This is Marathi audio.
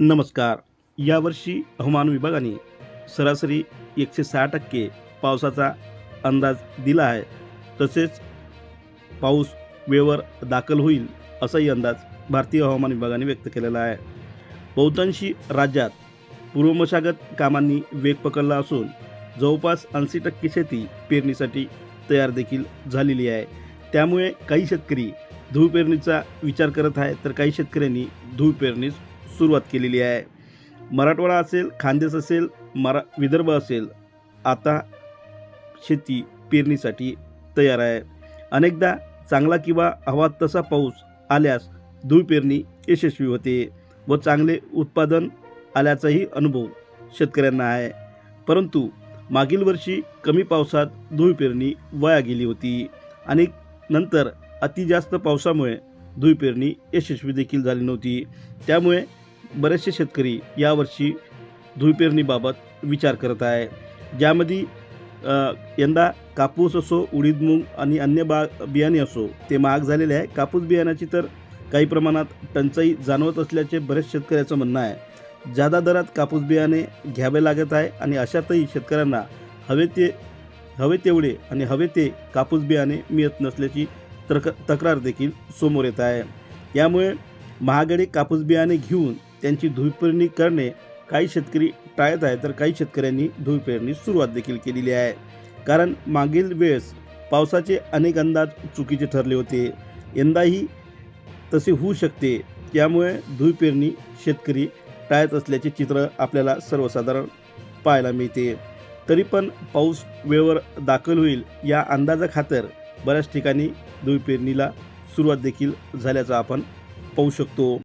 नमस्कार. यावर्षी हवामान विभागाने सरासरी एकशे सहा टक्के पावसाचा अंदाज दिला आहे. तसेच पाऊस वेळेवर दाखल होईल असाही अंदाज भारतीय हवामान विभागाने व्यक्त केलेला आहे. बहुतांशी राज्यात पूर्वमशागत कामांनी वेग पकडला असून जवळपास ऐंशी टक्के शेती पेरणीसाठी तयार देखील झालेली आहे. त्यामुळे काही शेतकरी धूळ पेरणीचा विचार करत आहे तर काही शेतकऱ्यांनी धूळ पेरणीस सुरुवात केलेली आहे. मराठवाडा असेल खानदेश असेल मरा विदर्भ असेल आता शेती पेरणीसाठी तयार आहे. अनेकदा चांगला किंवा हवा तसा पाऊस आल्यास धूळ पेरणी यशस्वी होते व चांगले उत्पादन आल्याचाही अनुभव शेतकऱ्यांना आहे. परंतु मागील वर्षी कमी पावसात धूळ पेरणी वाया गेली होती आणि नंतर अति जास्त पावसामुळे धूळ पेरणी यशस्वी देखील झाली नव्हती. त्यामुळे बरेचसे शेतकरी यावर्षी धूळ पेरणीबाबत विचार करत आहे. ज्यामध्ये यंदा कापूस असो उडीद मूग आणि अन्य बा बियाणे असो ते महाग झालेले आहे. कापूस बियाण्याची तर काही प्रमाणात टंचाई जाणवत असल्याचे बरेच शेतकऱ्याचं म्हणणं आहे. जादा दरात कापूस बियाणे घ्यावे लागत आहे आणि अशातही शेतकऱ्यांना हवे ते हवे तेवढे आणि हवे ते कापूस बियाणे मिळत नसल्याची तक तक्रार देखील समोर येत आहे. यामुळे महागडे कापूस बियाणे घेऊन त्यांची धुईपेरणी करणे काही शेतकरी टाळत आहे तर काही शेतकऱ्यांनी धुईपेरणी पेरणी सुरुवात देखील केलेली आहे. कारण मागील वेळेस पावसाचे अनेक अंदाज चुकीचे ठरले होते. यंदाही तसे होऊ शकते. त्यामुळे धुईपेरणी पेरणी शेतकरी टाळत असल्याचे चित्र आपल्याला सर्वसाधारण पाहायला मिळते. तरी पण पाऊस वेळेवर दाखल होईल या अंदाजाखातर बऱ्याच ठिकाणी धुईपेरणीला सुरुवात देखील झाल्याचं आपण पाहू शकतो.